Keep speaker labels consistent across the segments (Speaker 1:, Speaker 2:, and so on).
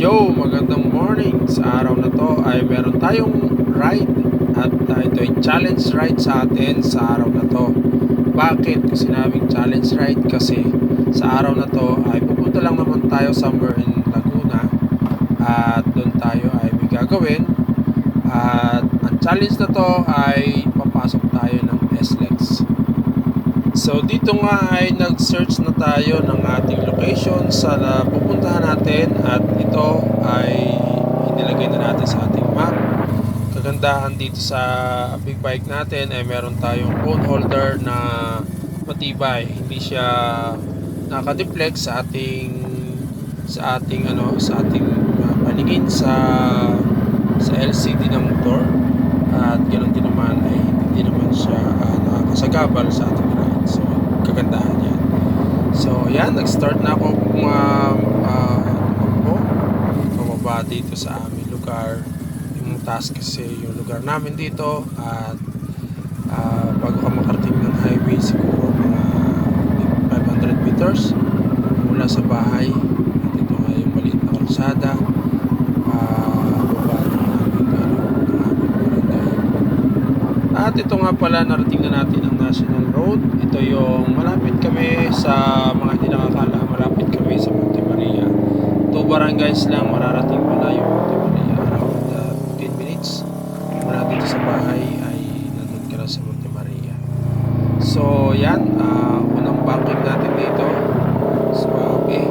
Speaker 1: Yo, magandang morning. Sa araw na to ay meron tayong ride at uh, ito ay challenge ride sa atin sa araw na to. Bakit ko sinabing challenge ride? Kasi sa araw na to ay pupunta lang naman tayo somewhere in Laguna at doon tayo ay may gagawin at ang challenge na to ay papasok tayo ng SLEX. So dito nga ay nag-search na tayo ng ating location sa pupuntahan natin at ito ay inilagay na natin sa ating map. Kagandahan dito sa big bike natin ay meron tayong phone holder na matibay. Hindi siya nakadeflect sa ating sa ating ano sa ating uh, paningin sa sa LCD ng motor at ganoon din naman ay hindi naman siya uh, nakakasagabal sa ating so kagandahan yan. So yan nag-start na ako uh, uh, tumakbo pababa dito sa aming lugar. Yung task kasi yung lugar namin dito at uh, bago ka makarating ng highway siguro mga 500 meters mula sa bahay. At ito nga yung maliit na kalsada ah, baba ng aming, ano, ng aming barangay. At ito nga pala, narating na natin ang National Road. Ito yung malapit kami sa mga hindi nakakala, malapit kami sa Monte Maria. Two barangays lang, mararating na yung Monte Maria. Around uh, 15 minutes mula dito sa bahay ay nandun ka na sa Monte Maria. So, yan. ah, unang banking natin dito. Swabe.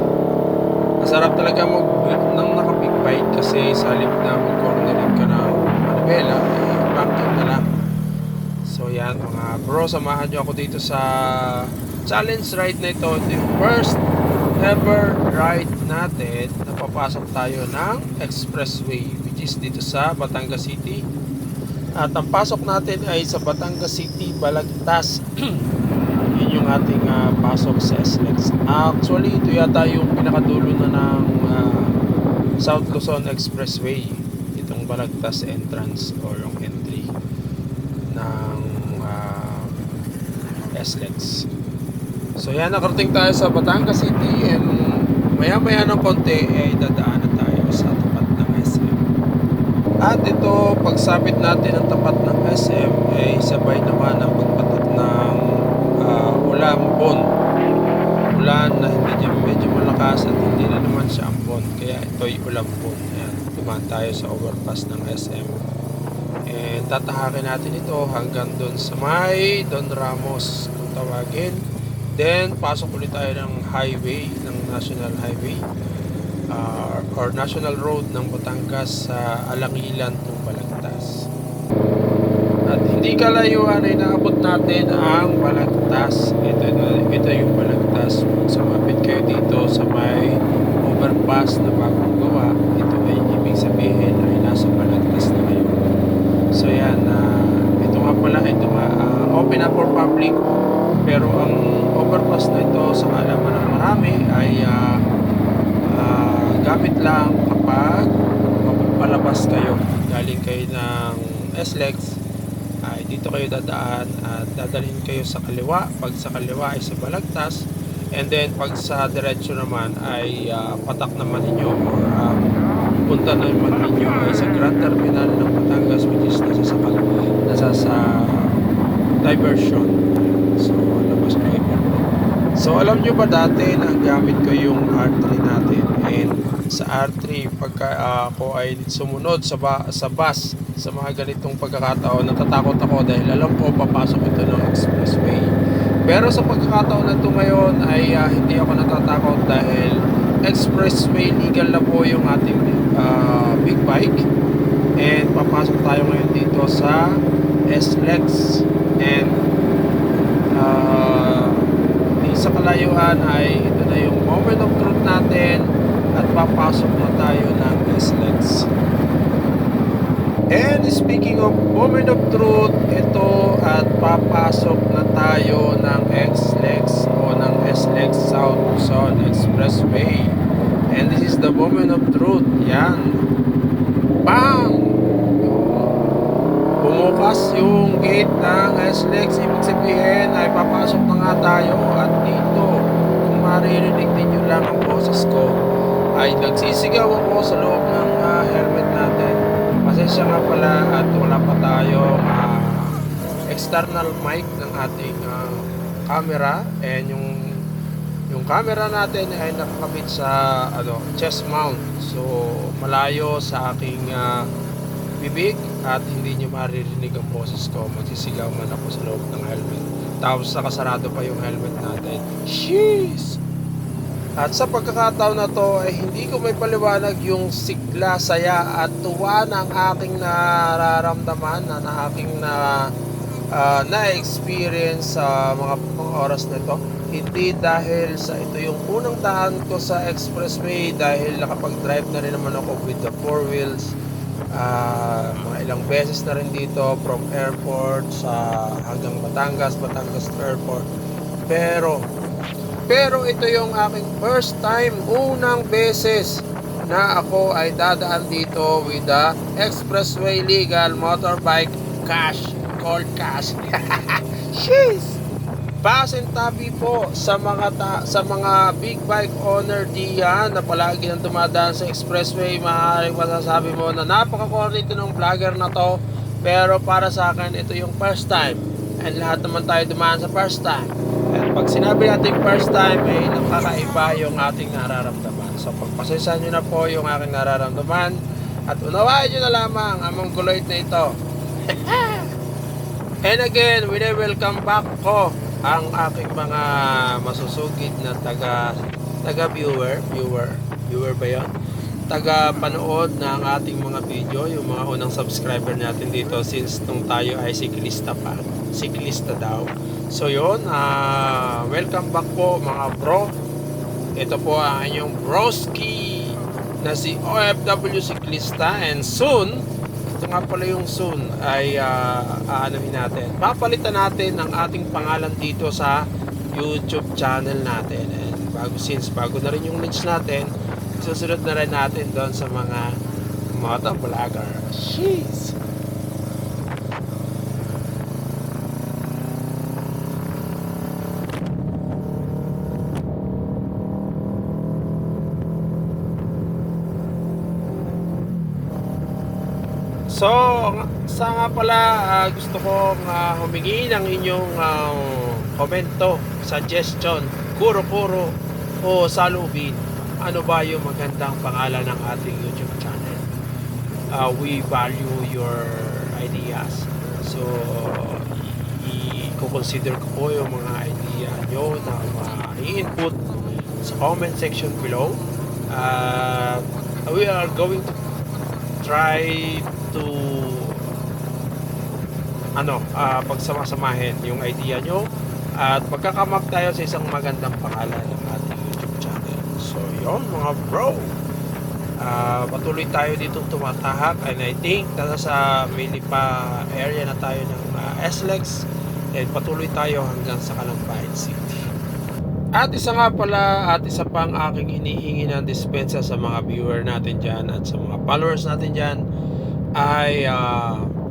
Speaker 1: Masarap talaga mag nang naka-big bike kasi sa halip na mag-cornering ka ng manibela, eh, banking na lang. So yan mga bro, samahan nyo ako dito sa challenge ride na ito. Yung first ever ride natin na papasok tayo ng expressway which is dito sa Batangas City. At ang pasok natin ay sa Batangas City, Balagtas. Yun yung ating ah, pasok sa SLEX. Actually, ito yata yung pinakadulo na ng ah, South Luzon Expressway. Itong Balagtas entrance or yung entry ng SLEX. So yan, nakarating tayo sa Batangas City and maya maya ng konti ay dadaanan tayo sa tapat ng SM. At ito, pagsabit natin ang tapat ng SM ay sabay naman ang pagpatak ng uh, ulambon. Ulan na medyo, medyo malakas at hindi na naman siya ambon. Kaya ito'y ulambon. Ayan, dumaan tayo sa overpass ng SM. Tatahakin natin ito hanggang doon sa may Don Ramos kung tawagin. Then, pasok ulit tayo ng highway, ng National Highway uh, or National Road ng Batangas sa Alangilan ng Balagtas. At hindi kalayuan ay naabot natin ang Balagtas. Ito, ito yung Balagtas. Sumapit kayo dito sa may overpass na bagong gawa. Ito ay ibig sabihin ay nasa Balagtas na kayo. So yan, ah, ito nga pala ito nga ah, open up for public. Pero ang overpass na ito sa kalaman ng marami ay ah, ah, gamit lang kapag palabas kayo. Galing kayo ng SLEX ay dito kayo dadaan at dadalhin kayo sa kaliwa. Pag sa kaliwa ay sa Balagtas and then pag sa diretso naman ay ah, patak naman ninyo or ah, punta naman ninyo ay sa Grand Terminal ng Batangas which is nasa sa, nasa sa diversion. So labas na yun So alam nyo ba dati na gamit ko yung R3 natin? And sa R3 pagka ah, ako ay sumunod sa, ba, sa bus sa mga ganitong pagkakataon natatakot ako dahil alam ko papasok ito ng expressway. Pero sa pagkakataon na ito ngayon ay ah, hindi ako natatakot dahil expressway legal na po yung ating ah, big bike and papasok tayo ngayon dito sa SLEX and di sa kalayuan ay ito na yung moment of truth natin at papasok na tayo ng SLEX. And speaking of moment of truth, ito at papasok na tayo ng SLEX o ng SLEX South Luzon Expressway. And this is the moment of truth. Yan. Bang! Bumukas yung gate ng SLEX. Ibig sabihin ay papasok na nga tayo at dito kung maririnig ninyo lang ang boses ko ay nagsisigaw ako sa loob ng ah, helmet natin. Pasensya nga pala at wala pa tayong ah, external mic ng ating ah, camera and yung camera natin ay nakakabit sa ano chest mount. So malayo sa aking ah, bibig at hindi nyo maririnig ang boses ko. Magsisigaw man ako sa loob ng helmet. Tapos nakasarado pa yung helmet natin. Sheesh! At sa pagkakataon na to ay hindi ko may paliwanag yung sigla, saya at tuwa ng aking nararamdaman na, na aking na ah, na-experience sa mga, mga oras na ito. Hindi dahil sa ito yung unang daan ko sa expressway dahil nakapag-drive na rin naman ako with the four wheels. Ah, mga ilang beses na rin dito from airport sa hanggang Batangas, Batangas Airport. Pero pero ito yung aking first time, unang beses na ako ay dadaan dito with the Expressway Legal Motorbike Cash, called Cash. Sheesh! Pasintabi po sa mga ta- sa mga big bike owner diyan na palagi nang dumadaan sa expressway, maaaring masasabi mo na napaka-corny ito ng vlogger na to. Pero para sa akin, ito yung first time. And lahat naman tayo dumaan sa first time. And pag sinabi natin first time, eh, nakakaiba yung ating nararamdaman. So pagpasensya nyo na po yung aking nararamdaman at unawain nyo na lamang ang mongoloid na ito. And again, we welcome back ko ang aking mga masusugid na taga taga viewer, viewer, viewer ba 'yon? Taga panood ng ating mga video, yung mga unang subscriber natin dito since nung tayo ay siklista pa, siklista daw. So yon, ah welcome back po mga bro. Ito po ang inyong broski na si OFW Siklista and soon nga pala yung soon ay uh, aanohin natin. Papalitan natin ang ating pangalan dito sa YouTube channel natin. And bago since bago na rin yung niche natin, susunod na rin natin doon sa mga motovlogger. Jeez! So, sa nga pala, ah, gusto kong ah, humingi ng inyong ah, komento, suggestion, kuro-kuro o salubin. Ano ba yung magandang pangalan ng ating YouTube channel? Ah, we value your ideas. So, i-consider ko po yung mga idea nyo na ma-input sa comment section below. At we are going to try to ano, ah pagsamasamahin yung idea nyo at magkakamap tayo sa isang magandang pangalan ng ating YouTube channel. So, yon mga bro. Ah, patuloy tayo dito tumatahak and I think na nasa Milipa area na tayo ng ah, SLEX and patuloy tayo hanggang sa Kalambayan City. At isa nga pala at isa pang aking inihingi ng dispensa sa mga viewer natin dyan at sa mga followers natin dyan ay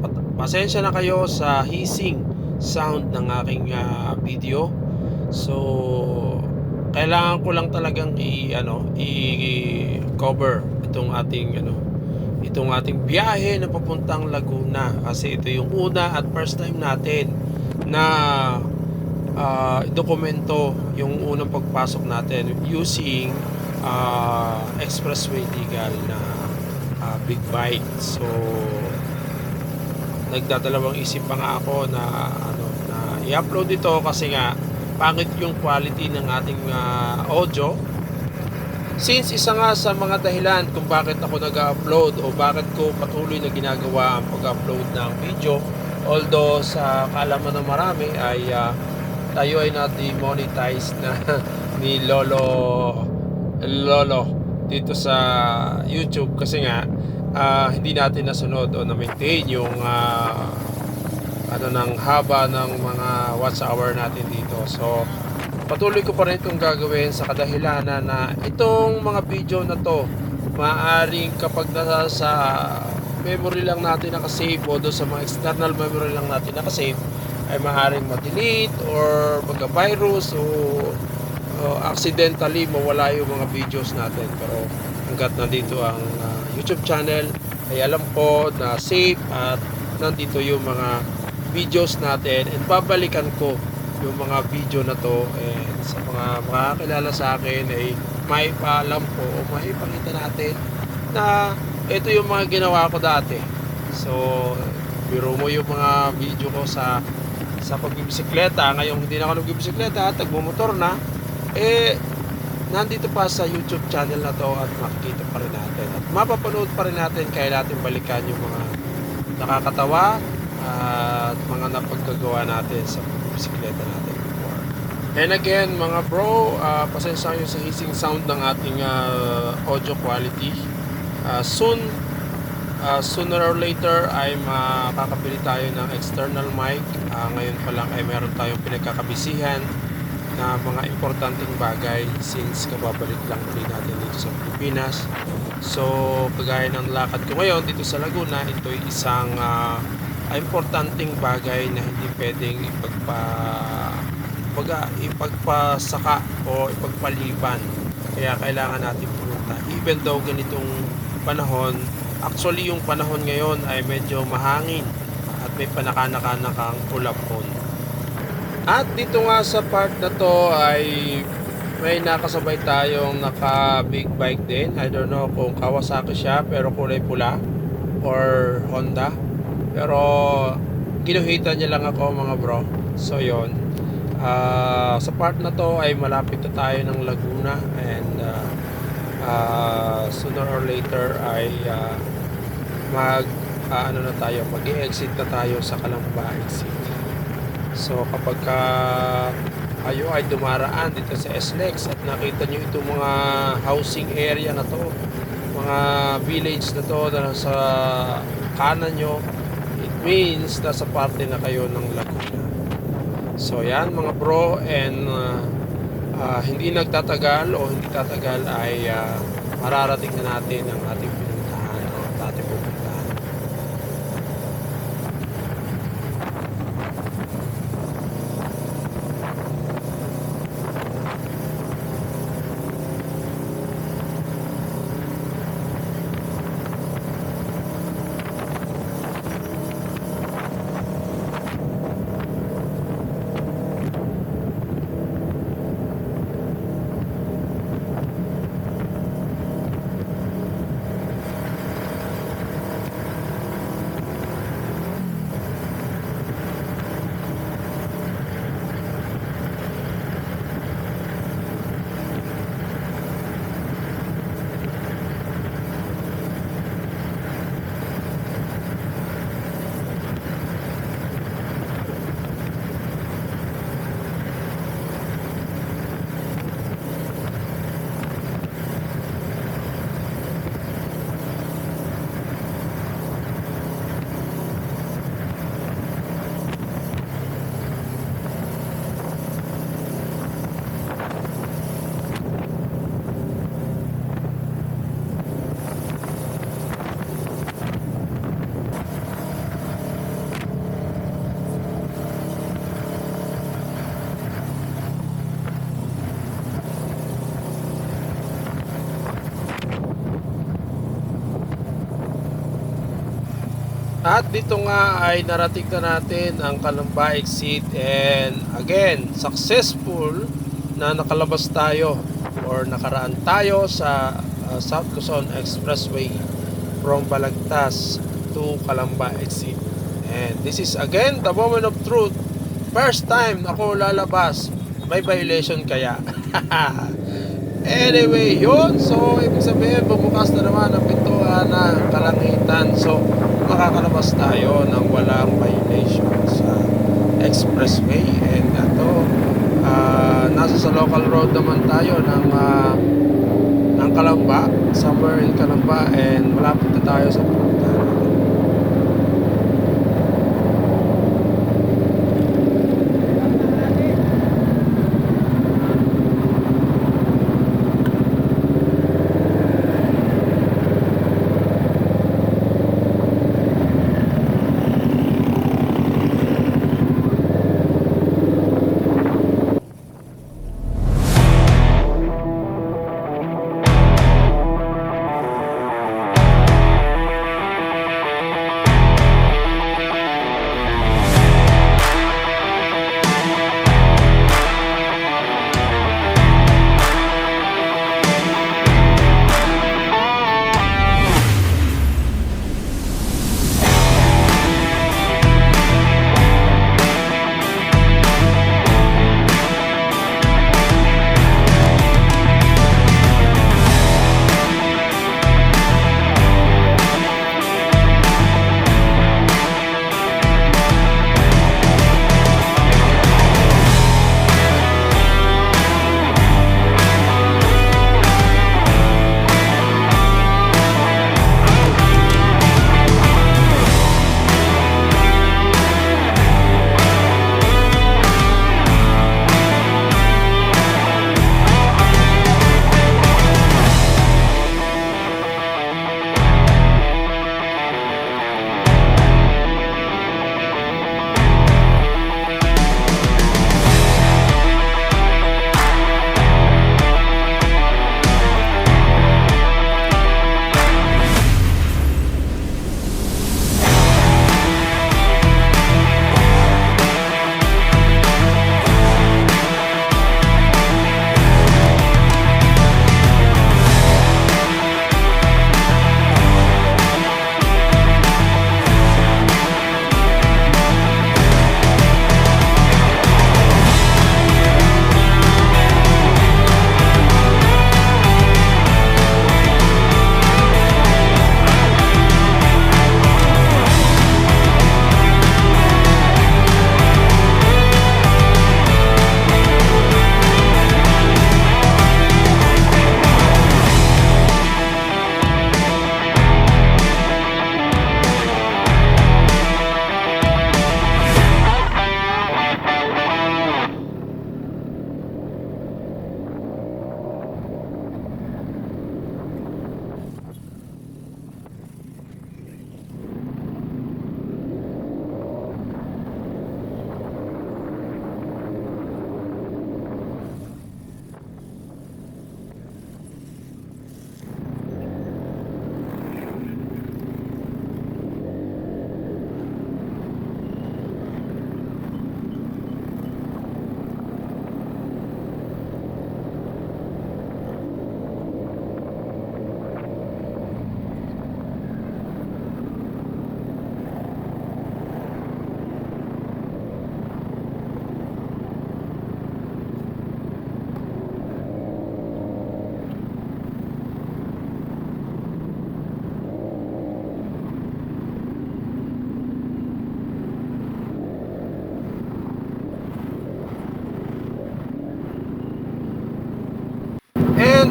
Speaker 1: pat- pasensya na kayo sa hissing sound ng aking ah, video. So kailangan ko lang talagang i ano i-cover itong ating ano itong ating biyahe na papuntang Laguna kasi ito yung una at first time natin na ah, dokumento yung unang pagpasok natin using ah, expressway legal na big bike so nagdadalawang isip pa nga ako na ano na i-upload ito kasi nga pangit yung quality ng ating ah, audio. Since isa nga sa mga dahilan kung bakit ako nag-upload o bakit ko patuloy na ginagawa ang pag-upload ng video although sa kaalaman ng marami ay ah, tayo ay na-demonetize na ni Lolo Lolo dito sa YouTube. Kasi nga ah, hindi natin nasunod o na-maintain yung ah, ano ng haba ng mga watch hour natin dito. So patuloy ko pa rin itong gagawin sa kadahilanan na itong mga video na to maaaring kapag nasa sa memory lang natin nakasave o doon sa mga external memory lang natin nakasave ay maaaring ma-delete or magka-virus o o accidentally mawala yung mga videos natin pero hanggat nandito ang YouTube channel. Ay alam ko na safe at nandito yung mga videos natin. And babalikan ko yung mga video na to. And sa mga makakilala sa akin ay may paalam ko o may pakita natin na ito yung mga ginawa ko dati. So biro mo yung mga video ko sa sa pagbibisikleta. Ngayon hindi na ako nagbibisikleta tagmumotor na. Eh nandito pa sa YouTube channel na to at makikita pa rin natin at mapapanood pa rin natin kaya natin balikan yung mga nakakatawa at mga napaggagawa natin sa bisikleta natin. And again, mga bro, uh, pasensya nyo sa hissing sound ng ating ah, audio quality. Ah, soon, ah, sooner or later ay makakabili tayo ng external mic. Ah, ngayon pa lang ay meron tayong pinagkakabisihan na mga importanteng bagay since kababalik lang ulit natin dito sa Pilipinas. So, kagaya ng lakad ko ngayon dito sa Laguna, ito ay isang ah, importanteng bagay na hindi pwedeng ipagpa baga, ipagpasaka o ipagpaliban. Kaya kailangan natin pumunta. Even though ganitong panahon, actually yung panahon ngayon ay medyo mahangin at may panakanakanakang ulapon. At dito nga sa part na to ay may nakasabay tayong naka big bike din. I don't know kung Kawasaki siya pero kulay pula or Honda. Pero kinuhita niya lang ako mga bro. So yon. Ah, sa part na to ay malapit na tayo ng Laguna and ah, ah, sooner or later ay ah, mag ah, ano na tayo, mag-exit na tayo sa Calamba exit. So kapag ka kayo ay dumaraan dito sa SLEX at nakita nyo itong mga housing area na to, mga village na to na sa kanan nyo, it means nasa parte na kayo ng Laguna. So yan mga bro and uh, uh, hindi nagtatagal o hindi tatagal ay uh, mararating na natin ang ating pinuntahan o ating pupuntahan. At dito nga ay narating na natin ang Kalamba exit and again, successful na nakalabas tayo or nakaraan tayo sa uh, South Luzon Expressway from Balagtas to Kalamba exit. And this is again the moment of truth. First time ako lalabas. May violation kaya. Anyway, yun. So, ibig sabihin, bumukas na naman ang pintuan ng kalangitan. So, makakalabas tayo ng walang violation sa expressway. And ito, ah, nasa sa local road naman tayo ng, ah, ng Kalamba, somewhere in Kalamba. And malapit na tayo sa punta.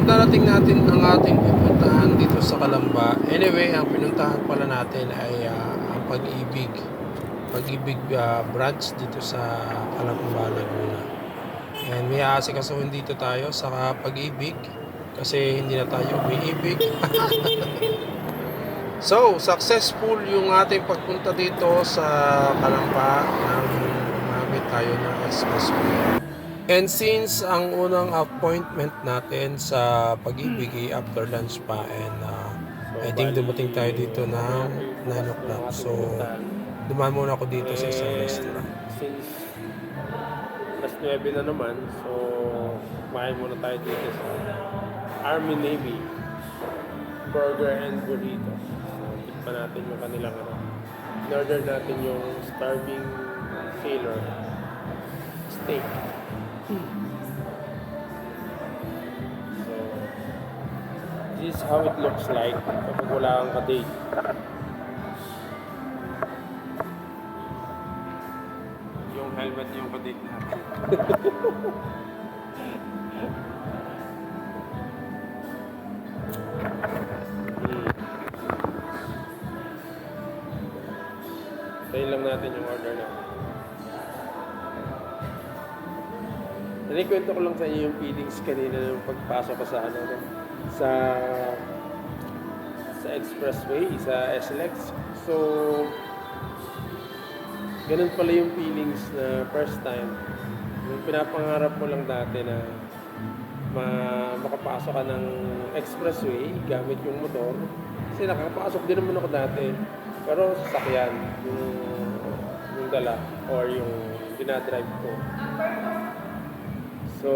Speaker 1: Darating natin ang ating pupuntahan dito sa Kalamba. Anyway, ang pinuntahan pala natin ay ah, ang Pag-ibig. Pag-ibig ah, branch dito sa Kalamba, Laguna. And may aasikasuhin dito tayo sa Pag-ibig kasi hindi na tayo umiibig. so, successful yung ating pagpunta dito sa Kalamba nang gumamit tayo ng expressway. And since ang unang appointment natin sa pag-ibig ay after lunch pa and uh, I think dumating tayo dito ng 9 o'clock. So, dumaan muna ako dito sa isang restaurant.
Speaker 2: Since alas 9 na naman, so kumain muna tayo dito sa Army Navy Burger and Burrito. So, tikman natin yung kanilang ano. In-order natin yung starving sailor steak. So, this is how it looks like kapag wala kang ka-date. Yung helmet yung ka-date natin. Hmm. Tayo lang natin yung order natin. Nanikwento ko lang sa inyo yung feelings kanina nung pagpasok ko sa ano, no? sa sa expressway, sa SLX. So, ganun pala yung feelings na first time. Yung pinapangarap mo lang dati na ma makapasok ka ng expressway gamit yung motor. Kasi nakapasok din naman ako dati. Pero sasakyan, yung, yung dala or yung dinadrive ko. So,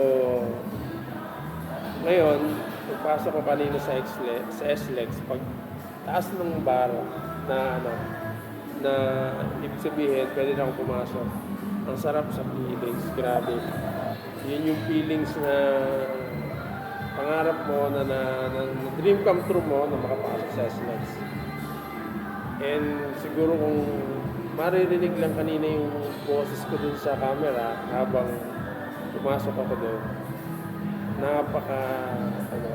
Speaker 2: ngayon, pagpasok ko kanina sa SLEX, sa SLEX, pag taas ng bar na ano, na ibig sabihin, pwede na akong pumasok. Ang sarap sa feelings, grabe. Yun yung feelings na pangarap mo na, na, na, na dream come true mo na makapasok sa SLEX. And siguro kung maririnig lang kanina yung boses ko dun sa camera habang pumasok ako doon, napaka, ano,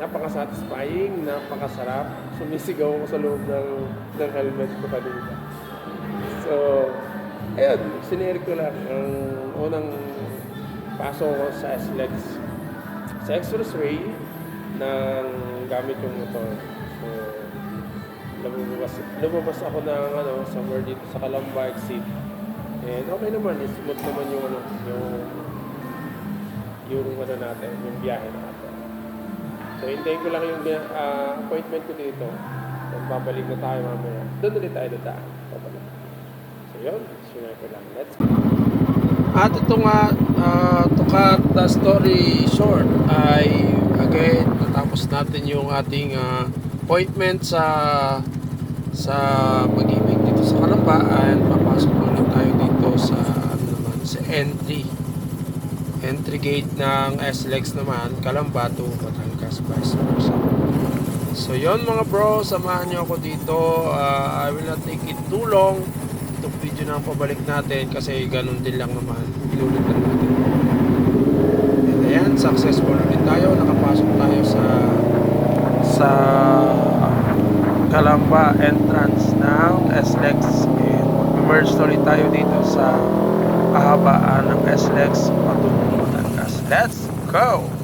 Speaker 2: napaka satisfying, napakasarap. Sumisigaw ako sa loob ng, ng helmet ko kanina. So, ayun, sinare ko lang ang unang pasok ko sa SLEX sa expressway ng gamit yung motor. So, lumabas, lumabas ako ng ano, somewhere dito sa Calamba exit. And okay naman, smooth naman yung ano, yung yung ano natin, yung biyahe natin. So, hintayin ko lang yung ah, appointment ko dito. Then, babalik na tayo mamaya. Doon ulit tayo dadaan. Babalik. So, yun. Sinay ko lang. Let's go.
Speaker 1: At ito nga, uh, to cut the story short, ay again, natapos natin yung ating ah, appointment sa sa pag-ibig dito sa Kalamba and papasok muna tayo dito sa ano naman, sa entry entry gate ng SLEX naman, Kalamba to Batangas vice versa. So yon mga bro, samahan nyo ako dito. Ah, I will not take it too long. Itong video na pabalik natin kasi ganun din lang naman. Inulit lang natin. And ayan, successful ulit tayo. Nakapasok tayo sa sa Kalamba entrance ng SLEX and mag-merge ulit tayo dito sa kahabaan ng SLEX. Let's go!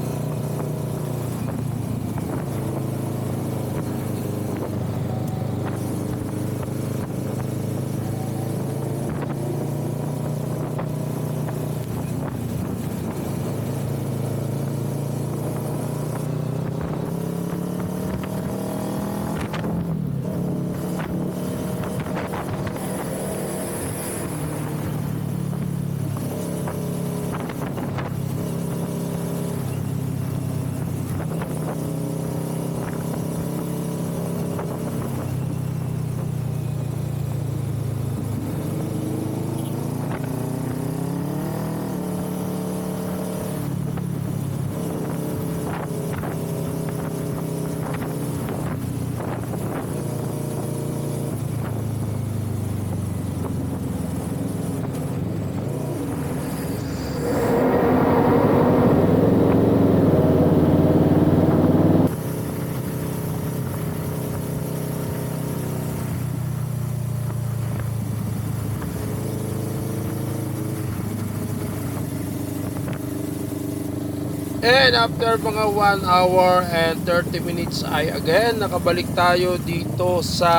Speaker 1: And after mga 1 hour and 30 minutes ay again nakabalik tayo dito sa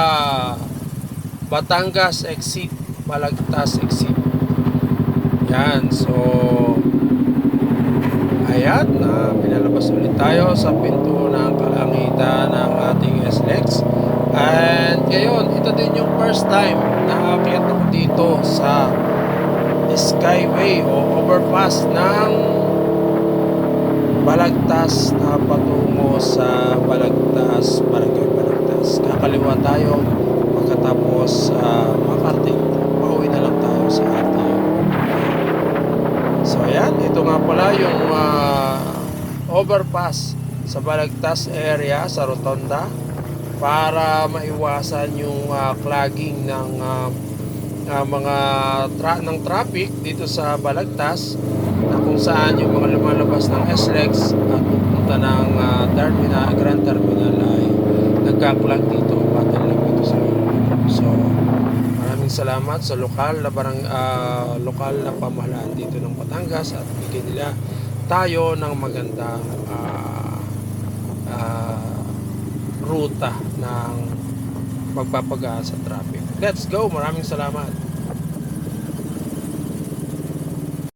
Speaker 1: Batangas exit, Balagtas exit. Yan, so ayan, na pinalabas ulit tayo sa pinto ng kalangitan ng ating SLEX. And ngayon, ito din yung first time na aakyat ako dito sa Skyway o overpass ng Balagtas na patungo sa Balagtas, Barangay Balagtas. Kakaliwa tayo pagkatapos uh, makarating. Pauwi na lang tayo sa ating So ayan, ito nga pala yung ah, overpass sa Balagtas area sa Rotonda para maiwasan yung ah, clogging ng ah, ah, mga tra- ng traffic dito sa Balagtas kung saan yung mga lumalabas ng SLEX at pupunta ng ah, terminal, Grand Terminal ay nagka-clog dito, bottleneck dito sa So, maraming salamat sa lokal na barang ah, lokal na pamahalaan dito ng Batangas at bigyan nila tayo ng magandang ah, ah, ruta ng magpapagaan sa traffic. Let's go! Maraming salamat!